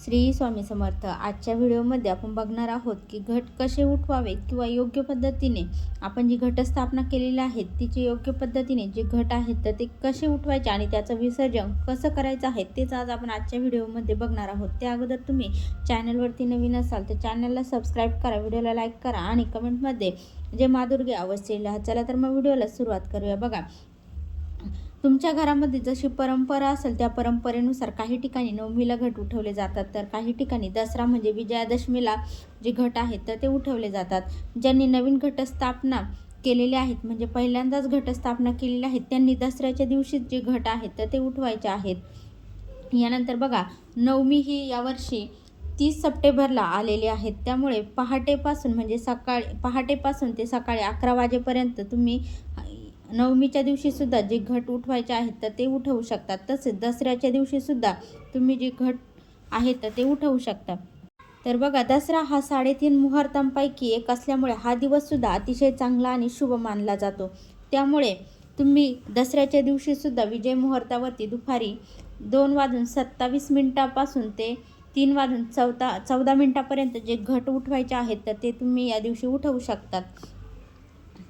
श्री स्वामी समर्थ आजच्या व्हिडिओमध्ये आपण बघणार आहोत की घट कसे उठवावेत किंवा योग्य पद्धतीने आपण जी घटस्थापना केलेली आहे तिचे योग्य पद्धतीने जे घट आहेत तर ते कसे उठवायचे आणि त्याचं विसर्जन कसं करायचं आहे तेच आज आपण आजच्या व्हिडिओमध्ये बघणार आहोत. त्या अगोदर तुम्ही चॅनलवरती नवीन असाल तर चॅनलला सबस्क्राईब करा व्हिडिओला लाईक करा आणि कमेंटमध्ये जे मादुर्गे अवश्य चला तर मग व्हिडिओला सुरुवात करूया. बघा तुमच्या घरामध्ये जशी परंपरा असेल त्या परंपरेनुसार काही ठिकाणी नवमीला घट उठवले जातात तर काही ठिकाणी दसरा म्हणजे विजयादशमीला जे घट आहेत तर ते उठवले जातात. ज्यांनी नवीन घटस्थापना केलेले आहेत म्हणजे पहिल्यांदाच घटस्थापना केलेली आहेत त्यांनी दसऱ्याच्या दिवशीच जे घट आहेत तर ते उठवायचे आहेत. यानंतर बघा नवमी ही यावर्षी तीस सप्टेंबरला आलेली आहेत त्यामुळे पहाटेपासून म्हणजे सकाळी पहाटेपासून ते सकाळी अकरा वाजेपर्यंत तुम्ही नवमीच्या दिवशीसुद्धा जे घट उठवायचे आहेत तर ते उठवू शकतात. तसेच दसऱ्याच्या दिवशीसुद्धा तुम्ही जे घट आहेत तर ते उठवू शकता. तर बघा दसरा हा साडेतीन मुहूर्तांपैकी एक असल्यामुळे हा दिवससुद्धा अतिशय चांगला आणि शुभ मानला जातो. त्यामुळे तुम्ही दसऱ्याच्या दिवशीसुद्धा विजय मुहूर्तावरती दुपारी दोन वाजून सत्तावीस मिनिटापासून ते तीन वाजून चौदा चौदा मिनिटापर्यंत जे घट उठवायचे आहेत तर ते तुम्ही या दिवशी उठवू शकतात.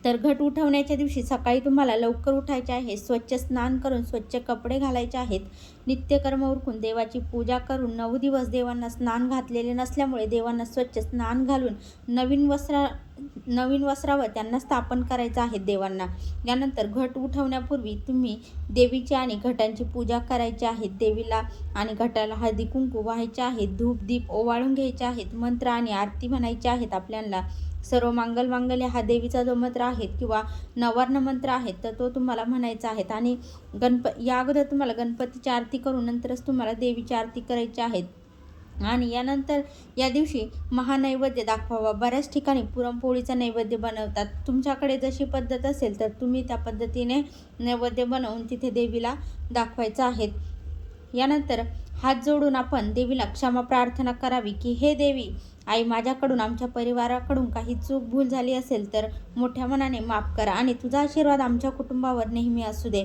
तर घट उठवण्याच्या दिवशी सकाळी तुम्हाला लवकर उठायचे आहे. स्वच्छ स्नान करून स्वच्छ कपडे घालायचे आहेत. नित्यकर्म उरकून देवाची पूजा करून नऊ दिवस देवांना स्नान घातलेले नसल्यामुळे देवांना स्वच्छ स्नान घालून नवीन वस्त्रा नवीन वस्त्रावर त्यांना स्थापन करायचं आहे देवांना. यानंतर घट उठवण्यापूर्वी तुम्ही देवीची आणि घटांची पूजा करायची आहे. देवीला आणि घटाला हळदी कुंकू व्हायचे आहेत धूप दीप ओवाळून घ्यायचे आहेत. मंत्र आणि आरती म्हणायचे आहेत आपल्याला सर्व मांगल मांगल्य हा देवीचा जो मंत्र आहे किंवा नवर्ण मंत्र आहे तर तो तुम्हाला म्हणायचा आहे. आणि गणप या अगोदर तुम्हाला गणपतीची आरती करून नंतरच तुम्हाला देवीची आरती करायची आहेत आणि यानंतर या दिवशी महानैवेद्य दाखवावा. बऱ्याच ठिकाणी पुरणपोळीचा नैवेद्य बनवतात. तुमच्याकडे जशी पद्धत असेल तर तुम्ही त्या पद्धतीने नैवेद्य बनवून तिथे देवीला दाखवायचं आहे. यानंतर हात जोडून आपण देवीला क्षमा प्रार्थना करावी की हे देवी आई माझ्याकडून आमच्या परिवाराकडून काही चूक भूल झाली असेल तर मोठ्या मनाने माफ करा आणि तुझा आशीर्वाद आमच्या कुटुंबावर नेहमी असू दे.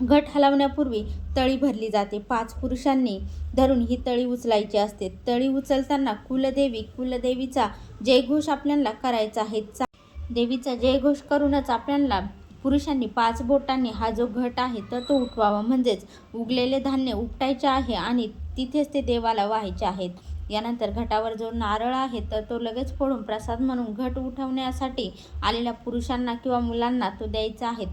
घट हलवण्यापूर्वी तळी भरली जाते. पाच पुरुषांनी धरून ही तळी उचलायची असते. तळी उचलताना कुलदेवी कुलदेवीचा जयघोष आपल्याला करायचा आहे. चा देवीचा जयघोष करूनच आपल्याला पुरुषांनी पाच बोटांनी हा जो घट आहे तर तो उठवावा. म्हणजेच उगलेले धान्य उपटायचे आहे आणि तिथेच ते देवाला व्हायचे आहेत. यानंतर घटावर जो नारळ आहे तर तो लगेच फोडून प्रसाद म्हणून घट उठवण्यासाठी आलेल्या पुरुषांना किंवा मुलांना तो द्यायचा आहे.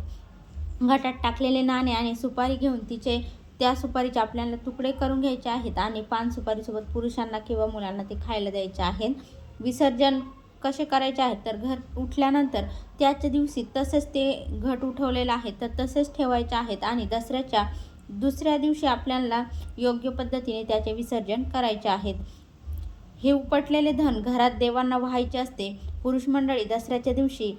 घटात टाकलेले नाणे आणि सुपारी घेऊन तिचे त्या सुपारीचे आपल्याला तुकडे करून घ्यायचे आहेत आणि पान सुपारीसोबत पुरुषांना किंवा मुलांना ते खायला द्यायचे आहेत. विसर्जन कसे करायचे आहेत? तर घर उठल्यानंतर त्याच दिवशी तसेच ते घट उठवलेलं आहे. तर तसेच ठेवायचे आहेत आणि दसऱ्याच्या दुसऱ्या दिवशी आपल्याला योग्य पद्धतीने त्याचे विसर्जन करायचे आहेत. हे उपटलेले धन घरात देवांना व्हायचे असते. पुरुष मंडळी दसऱ्याच्या दिवशी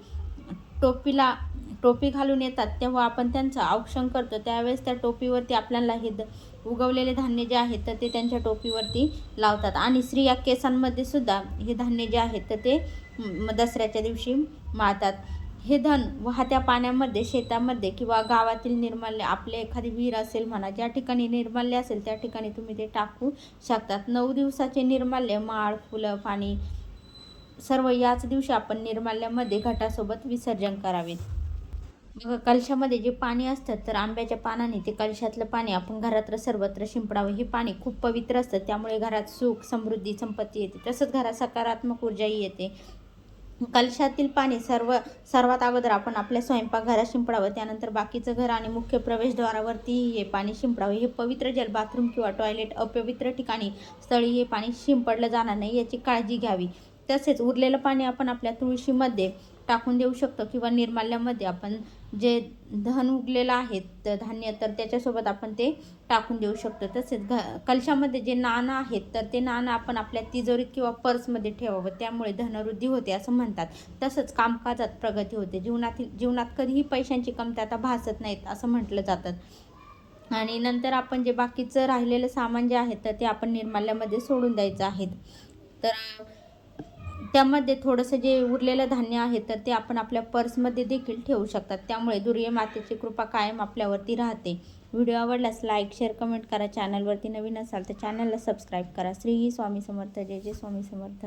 टोपीला टोपी घालून येतात तेव्हा आपण त्यांचं औक्षण करतो. त्यावेळेस त्या टोपीवरती आपल्याला हे द उगवलेले धान्य जे आहेत तर ते त्यांच्या टोपीवरती लावतात. आणि स्त्रिया केसांमध्ये सुद्धा हे धान्य जे आहेत तर ते दसऱ्याच्या दिवशी माळतात. हे धन वाहत्या पाण्यामध्ये शेतामध्ये किंवा गावातील निर्माल्य आपले एखादी विहीर असेल म्हणा ज्या ठिकाणी निर्माल्य असेल त्या ठिकाणी तुम्ही ते टाकू शकतात. नऊ दिवसाचे निर्माल्य माळ फुलं पाणी सर्व याच दिवशी आपण निर्माल्यामध्ये घटासोबत विसर्जन करावे. बघा कलशामध्ये जे पाणी असतं तर आंब्याच्या पानाने ते कलशातलं पाणी आपण घरात सर्वत्र शिंपडावं. हे पाणी खूप पवित्र असतं. त्यामुळे घरात सुख समृद्धी संपत्ती येते. तसंच घरात सकारात्मक ऊर्जाही येते. कलशातील पाणी सर्व सर्वात अगोदर आपण आपल्या स्वयंपाकघरात शिंपडावं. त्यानंतर बाकीचं घर आणि मुख्य प्रवेशद्वारावरतीही हे पाणी शिंपडावं. हे पवित्र जल बाथरूम किंवा टॉयलेट अपवित्र ठिकाणी स्थळी हे पाणी शिंपडलं जाणार नाही याची काळजी घ्यावी. तसेच उरलेलं पाणी आपण आपल्या तुळशीमध्ये टाकून देऊ शकतो किंवा निर्माल्यामध्ये आपण जे धन उगलेलं आहे तर धान्य तर त्याच्यासोबत आपण ते टाकून देऊ शकतो. तसेच घ कलशामध्ये जे नाणं आहेत तर ते नाणं आपण आपल्या तिजोरीत किंवा पर्समध्ये ठेवावं. त्यामुळे धनवृद्धी होते असं म्हणतात. तसंच कामकाजात प्रगती होते. जीवनातील जीवनात कधीही पैशांची कमतरता भासत नाहीत असं म्हटलं जातं. आणि नंतर आपण जे बाकीचं राहिलेलं सामान जे आहे तर ते आपण निर्माल्यामध्ये सोडून द्यायचं आहे. तर त्यामध्ये थोडंसं जे उरलेलं धान्य आहे तर ते आपण आपल्या पर्समध्ये देखील ठेवू शकतात. त्यामुळे दुर्ये मातेची कृपा कायम आपल्यावरती राहते. व्हिडिओ आवडल्यास लाईक शेअर कमेंट करा. चॅनलवरती नवीन असाल तर चॅनलला सबस्क्राईब करा. श्री स्वामी समर्थ. जय जय स्वामी समर्थ.